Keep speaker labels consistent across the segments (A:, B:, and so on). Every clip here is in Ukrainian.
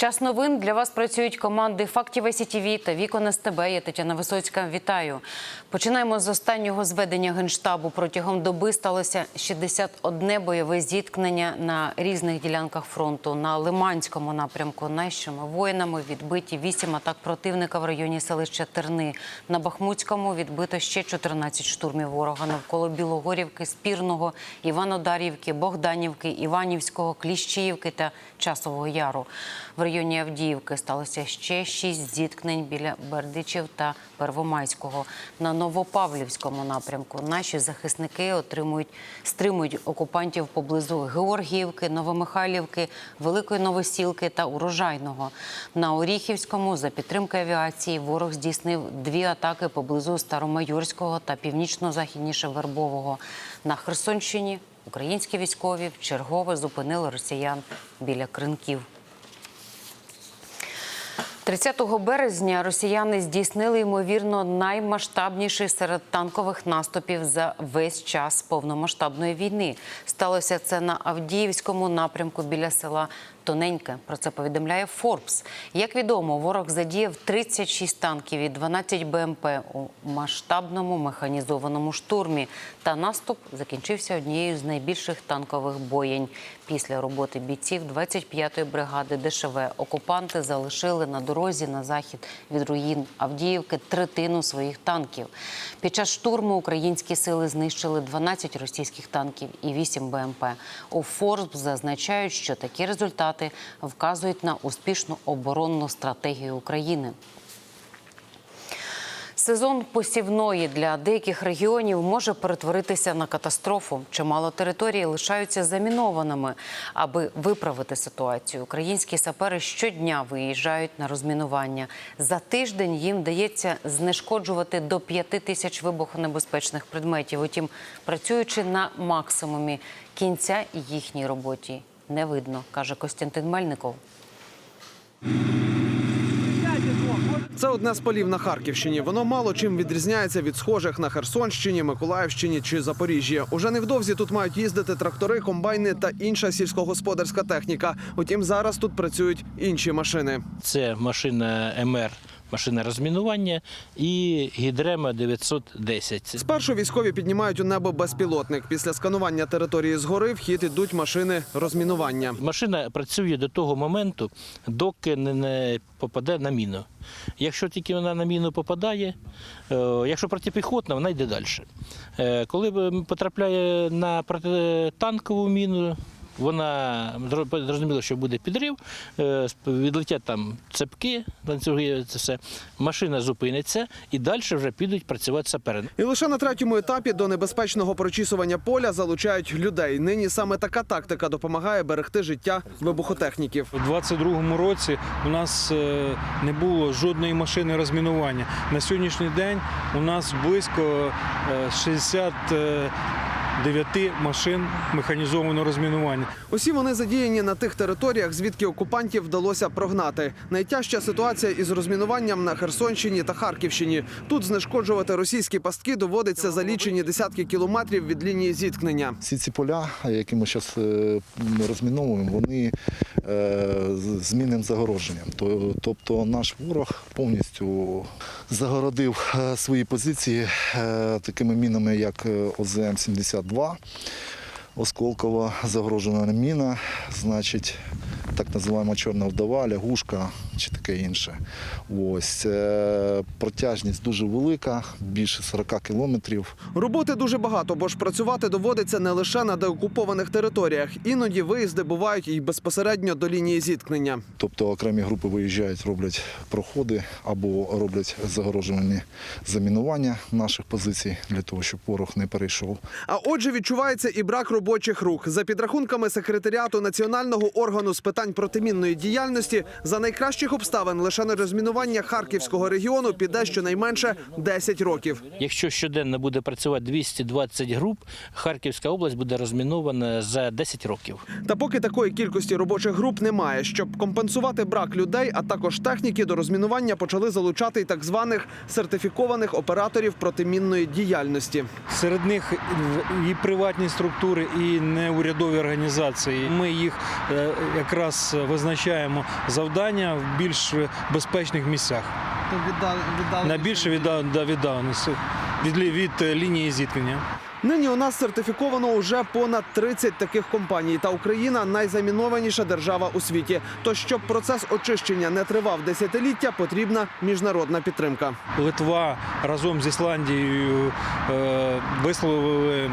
A: Час новин для вас працюють команди Фактів СІТІВІ та Вікон СТБ. Я Тетяна Висоцька. Вітаю. Починаємо з останнього зведення генштабу. Протягом доби сталося 61 бойове зіткнення на різних ділянках фронту. На Лиманському напрямку нашими воїнами відбиті 8 атак противника в районі селища Терни. На Бахмутському відбито ще 14 штурмів ворога навколо Білогорівки, Спірного, Іванодарівки, Богданівки, Іванівського, Кліщіївки та Часового Яру. В районі Авдіївки сталося ще шість зіткнень біля Бердичів та Первомайського. На Новопавлівському напрямку наші захисники отримують стримують окупантів поблизу Георгіївки, Новомихайлівки, Великої Новосілки та Урожайного. На Оріхівському за підтримки авіації ворог здійснив дві атаки поблизу Старомайорського та північно-західніше Вербового. На Херсонщині українські військові вчергове зупинили росіян біля кринків. 30 березня росіяни здійснили ймовірно наймасштабніший серед танкових наступів за весь час повномасштабної війни. Сталося це на Авдіївському напрямку біля села Тоненьке. Про це повідомляє Форбс. Як відомо, ворог задіяв 36 танків і 12 БМП у масштабному механізованому штурмі. Та наступ закінчився однією з найбільших танкових боєнь. Після роботи бійців 25-ї бригади ДШВ окупанти залишили на дорозі на захід від руїн Авдіївки третину своїх танків. Під час штурму українські сили знищили 12 російських танків і 8 БМП. У Форбс зазначають, що такі результати вказують на успішну оборонну стратегію України. Сезон посівної для деяких регіонів може перетворитися на катастрофу. Чимало територій лишаються замінованими. Аби виправити ситуацію, українські сапери щодня виїжджають на розмінування. За тиждень їм вдається знешкоджувати до 5 тисяч вибухонебезпечних предметів. Утім, працюючи на максимумі, кінця їхній роботі не видно, каже Костянтин Мельников.
B: Це одне з полів на Харківщині. Воно мало чим відрізняється від схожих на Херсонщині, Миколаївщині чи Запоріжжі. Уже невдовзі тут мають їздити трактори, комбайни та інша сільськогосподарська техніка. Утім, зараз тут працюють інші машини.
C: Це машина МР, машина розмінування і гідрема 910.
B: Спершу військові піднімають у небо безпілотник. Після сканування території згори в хід ідуть машини розмінування.
C: Машина працює до того моменту, доки не- не попаде на міну. Якщо тільки вона на міну попадає, е, якщо протипіхотна, вона йде далі. Е, Коли потрапляє на протитанкову міну, вона зрозуміла, що буде підрив, е, відлетять там цепки, ланцюги, це все. Машина зупиниться і далі вже підуть працювати сапери.
B: І лише на третьому етапі до небезпечного прочісування поля залучають людей. Нині саме така тактика допомагає берегти життя вибухотехніків.
D: У 22-му році у нас е, не було жодної машини розмінування. На сьогоднішній день у нас близько е, 60 Дев'яти машин механізованого розмінування.
B: Усі вони задіяні на тих територіях, звідки окупантів вдалося прогнати. Найтяжча ситуація із розмінуванням на Херсонщині та Харківщині. Тут знешкоджувати російські пастки доводиться за лічені десятки кілометрів від лінії зіткнення.
E: Всі ці поля, які ми зараз е, розміновуємо, вони е, змінним загородженням. Тобто, наш ворог повністю загородив е, свої позиції такими мінами, як ОЗМ 72 Осколково загрожена міна, значить так називаємо чорна вдова, лягушка чи таке інше. Ось е, протяжність дуже велика, більше 40 кілометрів.
B: Роботи дуже багато, бо ж працювати доводиться не лише на деокупованих територіях. Іноді виїзди бувають і безпосередньо до лінії зіткнення.
E: Тобто окремі групи виїжджають, роблять проходи або роблять загорожувані замінування наших позицій для того, щоб ворог не перейшов.
B: А отже, відчувається і брак робочих рук. За підрахунками секретаріату національного органу з питань протимінної діяльності, за найкращих обставин лише на розмінування харківського регіону піде щонайменше 10 років.
C: Якщо щоденно буде працювати 220 груп, Харківська область буде розмінована за 10 років.
B: Та поки такої кількості робочих груп немає, щоб компенсувати брак людей, а також техніки до розмінування почали залучати й так званих сертифікованих операторів протимінної діяльності.
D: Серед них і приватні структури, і неурядові організації. Ми їх е, якраз визначаємо завдання в більш безпечних місцях. На більше відда- да, віддаленості від, від е, лінії зіткнення.
B: Нині у нас сертифіковано уже понад 30 таких компаній. Та Україна найзамінованіша держава у світі. То щоб процес очищення не тривав десятиліття, потрібна міжнародна підтримка.
D: Литва разом з Ісландією е, висловили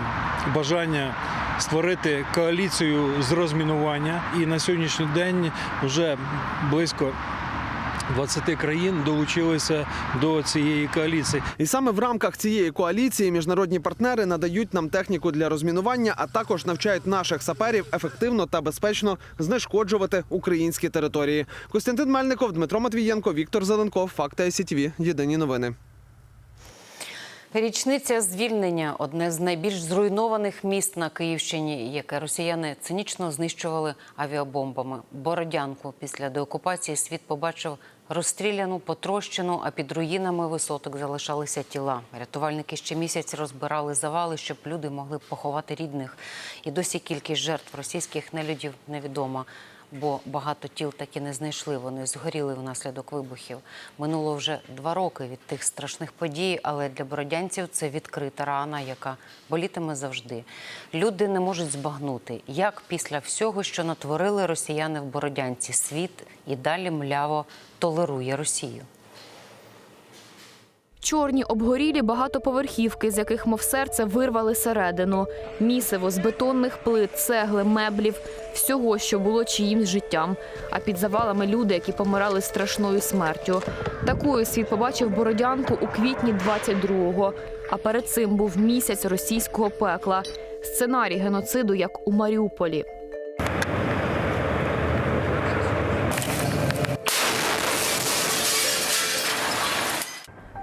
D: бажання створити коаліцію з розмінування. І на сьогоднішній день вже близько 20 країн долучилися до цієї коаліції.
B: І саме в рамках цієї коаліції міжнародні партнери надають нам техніку для розмінування, а також навчають наших саперів ефективно та безпечно знешкоджувати українські території. Костянтин Мельников, Дмитро Матвієнко, Віктор Зеленков. Факти СІТВ. Єдині новини.
A: Річниця звільнення одне з найбільш зруйнованих міст на Київщині, яке росіяни цинічно знищували авіабомбами. Бородянку після деокупації світ побачив розстріляну, потрощену, а під руїнами висоток залишалися тіла. Рятувальники ще місяць розбирали завали, щоб люди могли поховати рідних. І досі кількість жертв російських нелюдів невідома. Бо багато тіл так і не знайшли. Вони згоріли внаслідок вибухів. Минуло вже два роки від тих страшних подій, але для бородянців це відкрита рана, яка болітиме завжди. Люди не можуть збагнути, як після всього, що натворили росіяни в Бородянці, світ і далі мляво толерує Росію.
F: Чорні обгорілі багатоповерхівки, з яких, мов серце, вирвали середину. Місиво з бетонних плит, цегли, меблів, всього, що було чиїмсь життям. А під завалами люди, які помирали страшною смертю. Такою світ побачив Бородянку у квітні 22-го. А перед цим був місяць російського пекла. Сценарій геноциду, як у Маріуполі.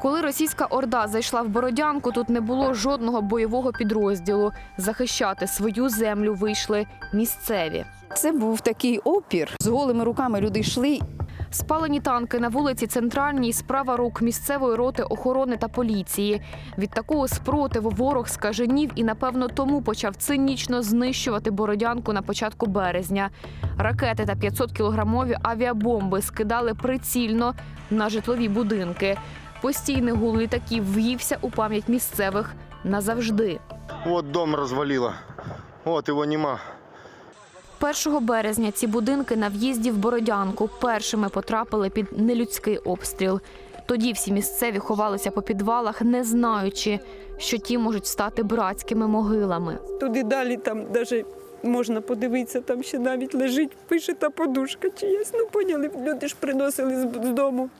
F: Коли російська орда зайшла в Бородянку, тут не було жодного бойового підрозділу. Захищати свою землю вийшли місцеві.
G: Це був такий опір. З голими руками люди йшли.
F: Спалені танки на вулиці Центральній справа рук місцевої роти охорони та поліції. Від такого спротиву ворог скаженів і, напевно, тому почав цинічно знищувати бородянку на початку березня. Ракети та 500-кілограмові авіабомби скидали прицільно на житлові будинки. Постійний гул літаків в'ївся у пам'ять місцевих назавжди.
H: Вот дом развалило. Вот его нема.
F: 1 березня ці будинки на в'їзді в Бородянку першими потрапили під нелюдський обстріл. Тоді всі місцеві ховалися по підвалах, не знаючи, що ті можуть стати братськими могилами.
I: Туди далі там навіть можна подивитися, там ще навіть лежить вишита подушка чиясь. Ну, поняли, люди ж приносили з, з дому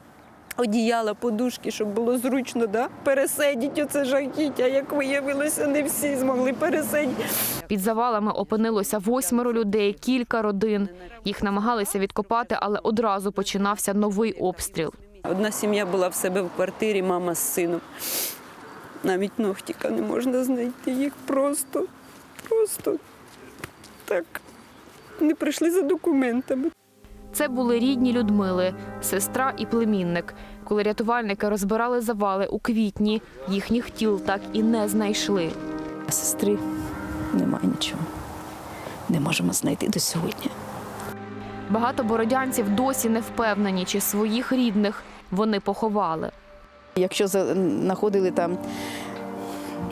I: одіяла, подушки, щоб було зручно, да? пересидіти оце жахіття. Як виявилося, не всі змогли пересидіти.
F: Під завалами опинилося восьмеро людей, кілька родин. Їх намагалися відкопати, але одразу починався новий обстріл.
I: Одна сім'я була в себе в квартирі, мама з сином. Навіть ногтіка не можна знайти. Їх просто, просто так не прийшли за документами.
F: Це були рідні Людмили, сестра і племінник. Коли рятувальники розбирали завали у квітні, їхніх тіл так і не знайшли.
G: Сестри немає нічого. Не можемо знайти до сьогодні.
F: Багато бородянців досі не впевнені, чи своїх рідних вони поховали.
G: Якщо знаходили там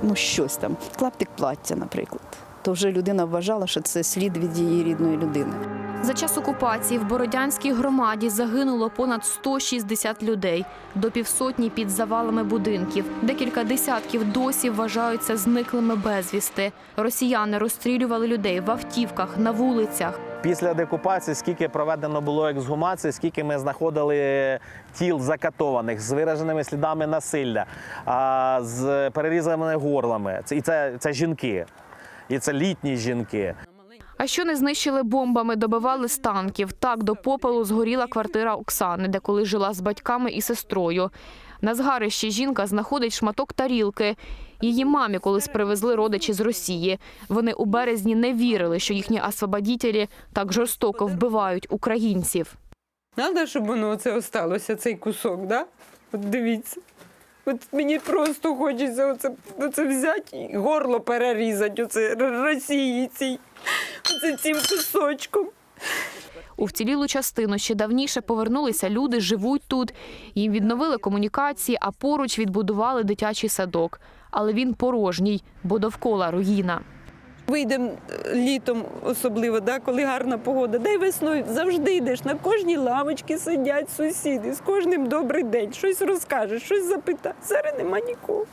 G: ну, щось там, клаптик плаття, наприклад, то вже людина вважала, що це слід від її рідної людини.
F: За час окупації в Бородянській громаді загинуло понад 160 людей, до півсотні під завалами будинків. Декілька десятків досі вважаються зниклими безвісти. Росіяни розстрілювали людей в автівках, на вулицях.
J: Після деокупації, скільки проведено було ексгумацій, скільки ми знаходили тіл закатованих з вираженими слідами насилля, з перерізаними горлами. І це, це жінки, і це літні жінки.
F: А що не знищили бомбами, добивали з танків. Так до попелу згоріла квартира Оксани, де коли жила з батьками і сестрою. На згарищі жінка знаходить шматок тарілки. Її мамі колись привезли родичі з Росії. Вони у березні не вірили, що їхні освободітелі так жорстоко вбивають українців.
I: Треба, щоб воно оце осталося, цей кусок, да? От дивіться. От мені просто хочеться оце, оце взяти і горло перерізати, оце Росії цій, оце цим кусочком.
F: У вцілілу частину ще давніше повернулися люди, живуть тут. Їм відновили комунікації, а поруч відбудували дитячий садок. Але він порожній, бо довкола руїна.
I: Вийдемо літом, особливо, да, коли гарна погода. Дай весною завжди йдеш. На кожній лавочці сидять сусіди. З кожним добрий день. Щось розкажеш, щось запитаєш. Зараз нема нікого.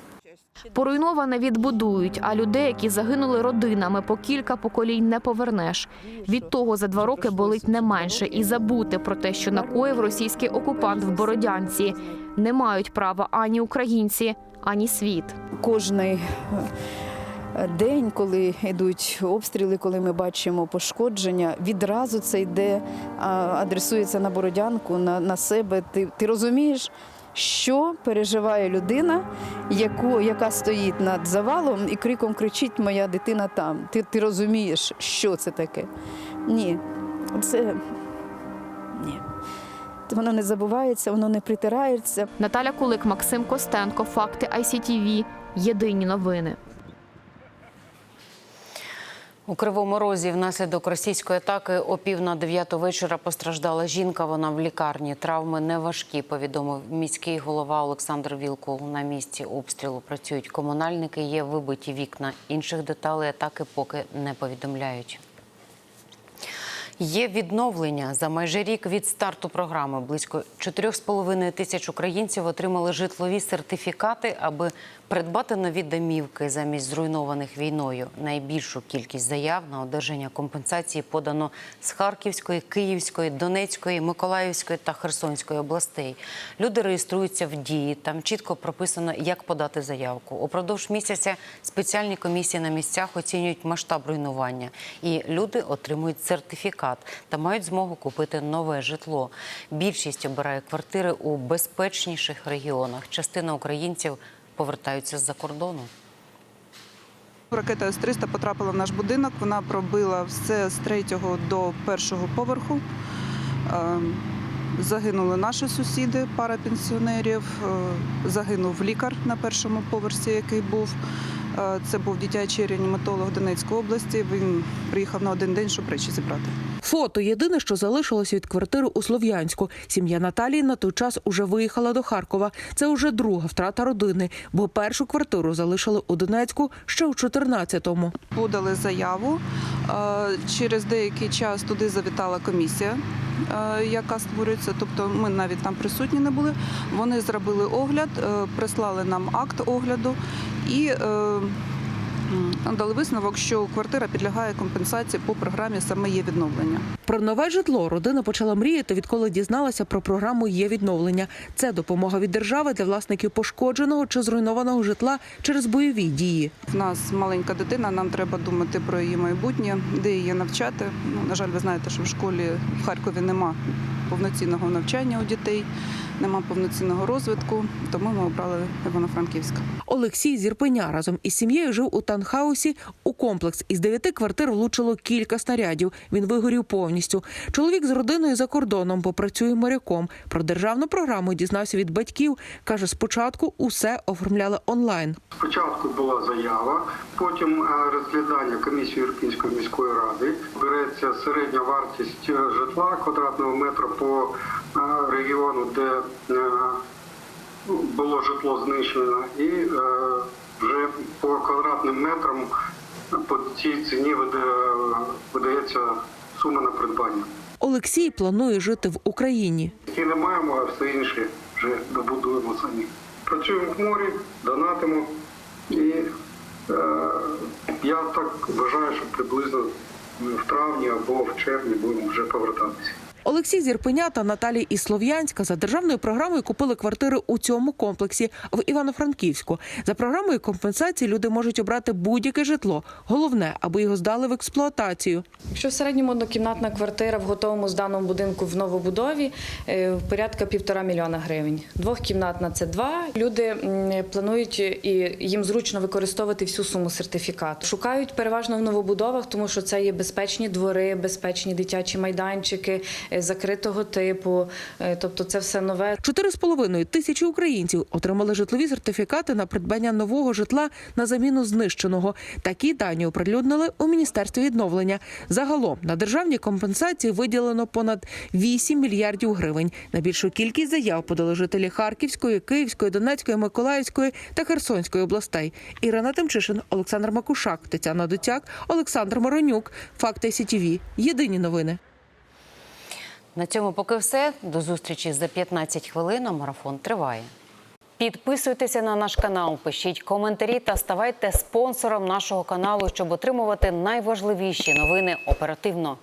F: Поруйноване відбудують, а людей, які загинули родинами, по кілька поколінь не повернеш. Від того за два роки болить не менше і забути про те, що накоїв російський окупант в Бородянці. Не мають права ані українці, ані світ.
G: Кожний день, коли йдуть обстріли, коли ми бачимо пошкодження, відразу це йде, адресується на бородянку, на, на себе. Ти, ти розумієш, що переживає людина, яку, яка стоїть над завалом і криком кричить Моя дитина там. Ти, ти розумієш, що це таке? Ні, це ні. Воно не забувається, воно не притирається.
F: Наталя Кулик, Максим Костенко, факти ICTV. Єдині новини.
A: У Кривому Розі внаслідок російської атаки о пів на дев'яту вечора постраждала жінка. Вона в лікарні. Травми не важкі, повідомив міський голова Олександр Вілкул. На місці обстрілу працюють комунальники. Є вибиті вікна. Інших деталей атаки поки не повідомляють. Є відновлення за майже рік від старту програми. Близько 4,5 тисяч українців отримали житлові сертифікати, аби придбати нові домівки замість зруйнованих війною. Найбільшу кількість заяв на одержання компенсації подано з Харківської, Київської, Донецької, Миколаївської та Херсонської областей. Люди реєструються в дії. Там чітко прописано, як подати заявку. Упродовж місяця спеціальні комісії на місцях оцінюють масштаб руйнування, і люди отримують сертифікат та мають змогу купити нове житло. Більшість обирає квартири у безпечніших регіонах. Частина українців повертаються з-за кордону.
K: Ракета С-300 потрапила в наш будинок. Вона пробила все з третього до першого поверху. Е, Загинули наші сусіди, пара пенсіонерів. Е, Загинув лікар на першому поверсі, який був. Е, Це був дитячий реаніматолог Донецької області. Він приїхав на один день, щоб речі зібрати.
L: Фото єдине, що залишилось від квартири у Слов'янську. Сім'я Наталії на той час уже виїхала до Харкова. Це уже друга втрата родини, бо першу квартиру залишили у Донецьку ще у 14-му.
K: Подали заяву. Е, Через деякий час туди завітала комісія, яка створюється. Тобто ми навіть там присутні не були. Вони зробили огляд, е, прислали нам акт огляду і дали висновок, що квартира підлягає компенсації по програмі саме є відновлення.
L: Про нове житло родина почала мріяти, відколи дізналася про програму є відновлення. Це допомога від держави для власників пошкодженого чи зруйнованого житла через бойові дії.
K: В нас маленька дитина, нам треба думати про її майбутнє, де її навчати. Ну, на жаль, ви знаєте, що в школі в Харкові нема повноцінного навчання у дітей, нема повноцінного розвитку, тому ми обрали Івано-Франківська.
L: Олексій з Ірпеня разом із сім'єю жив у танхаусі. У комплекс із дев'яти квартир влучило кілька снарядів. Він вигорів повністю. Чоловік з родиною за кордоном, бо працює моряком. Про державну програму дізнався від батьків. каже, спочатку усе оформляли онлайн.
M: Спочатку була заява, потім е, розглядання комісії Ірпінської міської ради. Береться середня вартість е, житла квадратного метра по регіону, де е, ну, було житло знищено, і е, вже по квадратним метрам по цій ціні вида- видається сума на придбання.
L: Олексій планує жити в Україні.
M: Які не маємо, а все інше вже добудуємо самі. Працюємо в морі, донатимо і е, я так вважаю, що приблизно в травні або в червні будемо вже повертатися.
L: Олексій з Ірпеня та Наталія із Слов'янська за державною програмою купили квартири у цьому комплексі в Івано-Франківську. За програмою компенсації люди можуть обрати будь-яке житло. Головне, аби його здали в експлуатацію.
N: Якщо в середньому однокімнатна квартира в готовому зданому будинку в новобудові е, порядка півтора мільйона гривень. Двохкімнатна це два. Люди планують і їм зручно використовувати всю суму сертифікату. Шукають переважно в новобудовах, тому що це є безпечні двори, безпечні дитячі майданчики, е, е, закритого типу. Е, Тобто, це все нове.
L: Чотири з половиною тисячі українців отримали житлові сертифікати на придбання нового житла на заміну знищеного. Такі дані оприлюднили у міністерстві відновлення. Загалом на державні компенсації виділено понад 8 мільярдів гривень. На більшу кількість заяв подали жителі Харківської, Київської, Донецької, Миколаївської та Херсонської областей. Ірина Тимчишин, Олександр Макушак, Тетяна Дотяк, Олександр Моронюк. Факти СІТІВІ. Єдині новини.
A: На цьому поки все. До зустрічі за 15 хвилин. а Марафон триває. Підписуйтеся на наш канал, пишіть коментарі та ставайте спонсором нашого каналу, щоб отримувати найважливіші новини оперативно.